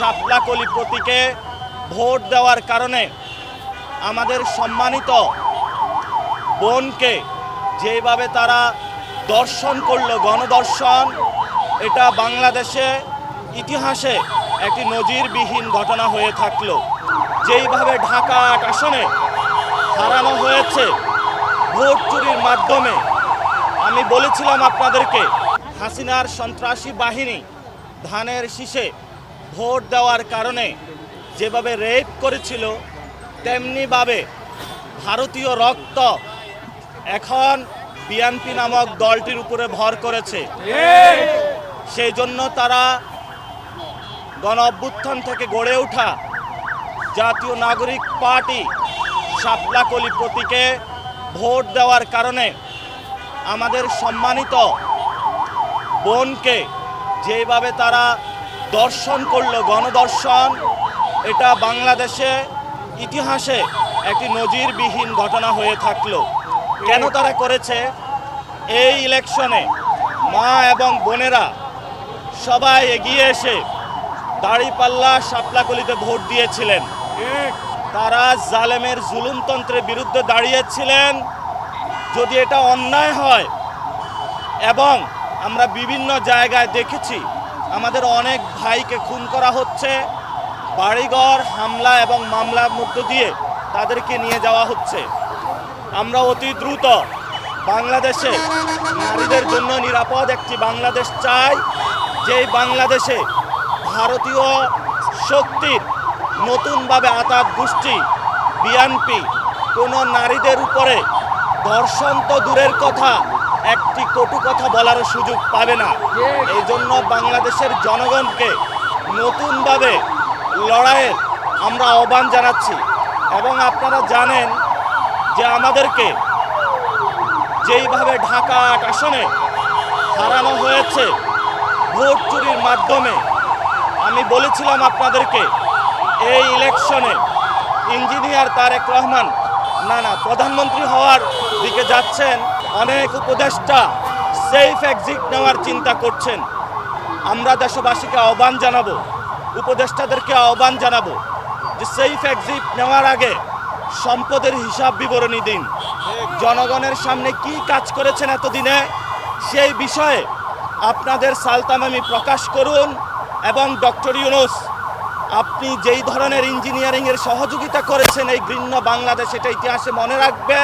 শাপলাকলি প্রতীকে ভোট দেওয়ার কারণে আমাদের সম্মানিত বোনকে যেভাবে তারা দর্শন করল, গণদর্শন, এটা বাংলাদেশে ইতিহাসে একটি নজিরবিহীন ঘটনা হয়ে থাকল। যেইভাবে ঢাকা আট আসনে হারানো হয়েছে ভোট চুরির মাধ্যমে, আমি বলেছিলাম আপনাদেরকে, হাসিনার সন্ত্রাসী বাহিনী ধানের শীষে ভোট দেওয়ার কারণে যেভাবে রেপ করেছিল, তেমনিভাবে ভারতীয় রক্ত এখন বিএনপি নামক দলটির উপরে ভর করেছে। সেই জন্য তারা গণ অভ্যুত্থান থেকে গড়ে ওঠা জাতীয় নাগরিক পার্টি শাপলাকলি প্রতীকে ভোট দেওয়ার কারণে আমাদের সম্মানিত বোনকে যেভাবে তারা দর্শন করল, গণদর্শন। এটা বাংলাদেশে ইতিহাসে একটি নজিরবিহীন ঘটনা হয়ে থাকল। কেন তারা করেছে? এই ইলেকশনে মা এবং বোনেরা সবাই এগিয়ে এসে দাড়িপাল্লা শাপলাকলিতে ভোট দিয়েছিলেন। তারা জালেমের জুলুমতন্ত্রের বিরুদ্ধে দাঁড়িয়েছিলেন। যদি এটা অন্যায় হয়, এবং আমরা বিভিন্ন জায়গায় দেখেছি আমাদের অনেক ভাইকে খুন করা হচ্ছে। বাড়িঘর, হামলা এবং মামলার মধ্য দিয়ে তাদেরকে নিয়ে যাওয়া হচ্ছে। আমরা অতি দ্রুত বাংলাদেশে নারীদের জন্য নিরাপদ একটি বাংলাদেশ চাই, যেই বাংলাদেশে ভারতীয় শক্তির নতুনভাবে আতাত গোষ্ঠী, বিএনপি, কোনো নারীদের উপরে ধর্ষণ তো দূরের কথা একটি কটু কথা বলার সুযোগ পাবে না। এই জন্য বাংলাদেশের জনগণকে নতুনভাবে লড়াইয়ের আমরা আহ্বান জানাচ্ছি। এবং আপনারা জানেন যে আমাদেরকে যেইভাবে ঢাকা আট আসনে হারানো হয়েছে, ভোট চুরির মাধ্যমে, আমি বলেছিলাম আপনাদেরকে, এই ইলেকশনে ইঞ্জিনিয়ার তারেক রহমান, না না, প্রধানমন্ত্রী হওয়ার দিকে যাচ্ছেন অনেক উপদেষ্টা সেফ এক্সিট নেওয়ার চিন্তা করছেন। আমরা দেশবাসীকে আহ্বান জানাব, উপদেষ্টাদেরকে আহ্বান জানাব যে সেফ এক্সিট নেওয়ার আগে সম্পদের হিসাব বিবরণী দিন। জনগণের সামনে কি কাজ করেছেন এতদিনে সেই বিষয়ে আপনাদের সালতামামি প্রকাশ করুন এবং ডক্টর ইউনুস, আপনি যেই ধরনের ইঞ্জিনিয়ারিংয়ের সহযোগিতা করেছেন এই ঘৃণ্য বাংলাদেশ, এটা ইতিহাসে মনে রাখবে।